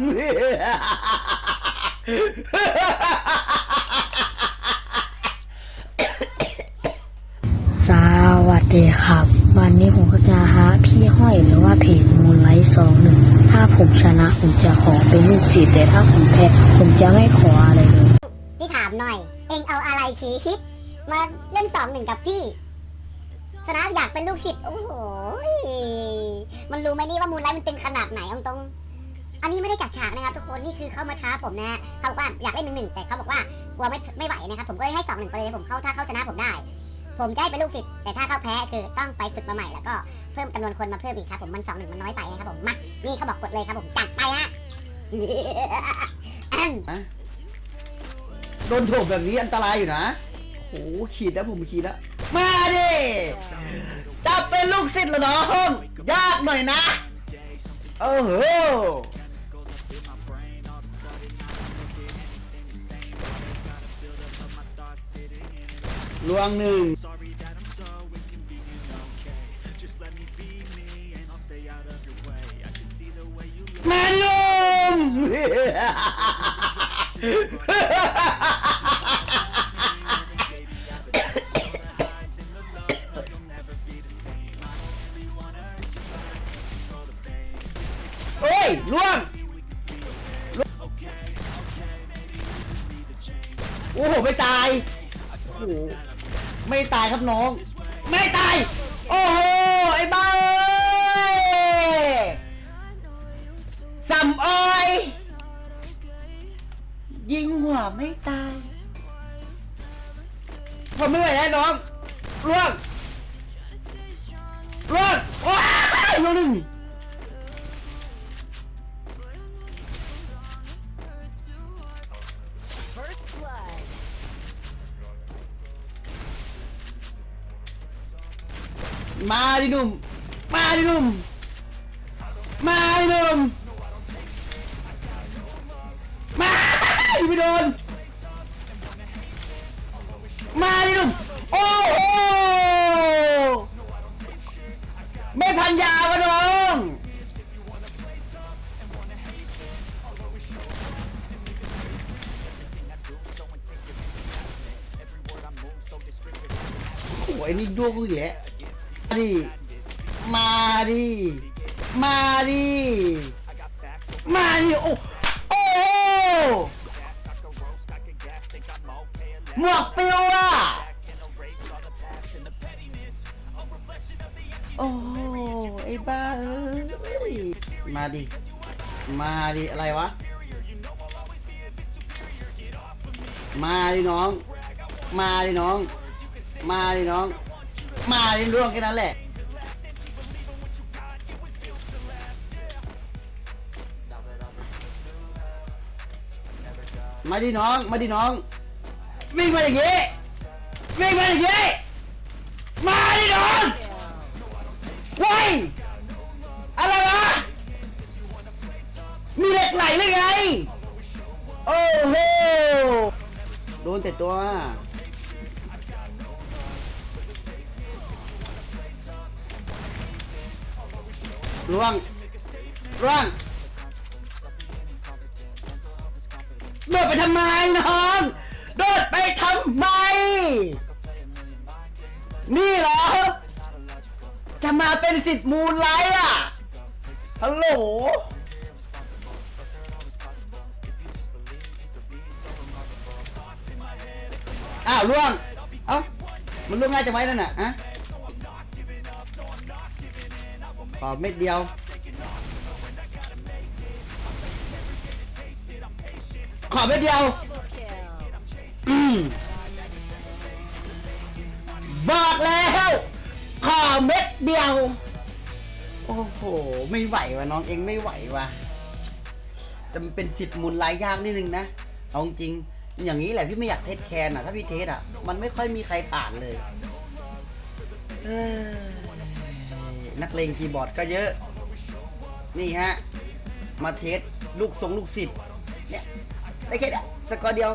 สวัสดีครับ วันนี้ผมก็จะหาพี่ห้อยหรือว่าเพจมูลไลท์สองหนึ่งถ้าผมชนะผมจะขอเป็นลูกศิษย์แต่ถ้าผมแพ้ผมจะไม่ขออะไรเลยพี่ถามหน่อย เองเอาอะไรชี้ชิด มาเล่นสองหนึ่งกับพี่ชนะอยากเป็นลูกศิษย์โอ้โหมันรู้ไหมนี่ว่ามูลไลท์มันเป็นขนาดไหนอาตรง อันนี้ไม่ได้จัดฉากนะครับทุกคนนี่คือเขามาท้าผมนะเขาบอกว่าอยากเล่นหนึ่งหนึ่งแต่เขาบอกว่ากลัวไม่ไม่ไหวนะครับผมก็เลยให้สองหนึ่งไปเลยผมเข้าถ้าเขาชนะผมได้ ผมจะให้เป็นลูกศิษย์แต่ถ้าเขาแพ้คือต้องไปฝึกมาใหม่แล้วก็เพิ่มจำนวนคนมาเพิ่มอีกครับผมมันสองหนึ่งมันน้อยไปนะครับผมมานี่เขาบอกกดเลยครับผมจัดไปฮะโดนโถมแบบนี้อันตรายอยู่นะโอ้ขีดแล้วผมขีดแล้วมาดิจะเป็นลูกศิษย์เหรอน้องยากหน่อยนะโลวงหนึ่งมาลุมเฮ้ยล่วง โอ้โห ไม่ตาย โอ้โห ไม่ตายครับน้อง ไม่ตาย โอ้โห ไอ้บ้าเอ้ยสัมออย ยิงหัวไม่ตายผมไม่ไหวแล้วน้องล่วงล่วงว้าวล่วงหนึ่ง มาดิหนุ่ม มาดิหนุ่ม มาดิหนุ่ม มาไม่โดน มาดิหนุ่ม โอ้โห ไม่พันยาวะน้องโอ้ยนี่ดวงกูอีกแล้ว ดิ มาดิ มาดิ มาดิ โอ้โอ้หมวกปิวอะโอ้ไอ้บ้าเอ้ยมาดิ มาดิอะไรวะ มาดิน้อง มาดิน้อง มาดิน้อง มาดิร่วงแค่นั้นแหละ มาดิน้อง มาดิน้อง วิ่งมาอย่างงี้ วิ่งมาอย่างงี้ มาดิน้องเว้ยอะไรวะ มีเหล็กไหลหรือไง โอ้โห โดนแต่ตัว ร่วงร่วงโดดไปทำไมน้องโดดไปทำไม นี่เหรอ จะมาเป็นสิทธิ์มูลไลท์อะ ฮัลโหลอ้าวล่วง เอ้า มันล่วงง่ายจังไว้นั่นน่ะฮะ ขอเม็ดเดียว ขอเม็ดเดียวบอกแล้ว ขอเม็ดเดียว โอ้โห ไม่ไหววะน้องเองไม่ไหววะจะมันเป็นสิทธิ์มูลลายยากนิดนึงนะ เอาจริง อย่างนี้แหละพี่ไม่อยากเทสแคนอะ ถ้าพี่เทสอะ มันไม่ค่อยมีใครผ่านเลย เอ้ย นักเลงคีย์บอร์ดก็เยอะ นี่ฮะ มาเทสลูกทรงลูกศิษย์เนี่ยได้แค่สกอร์เดียว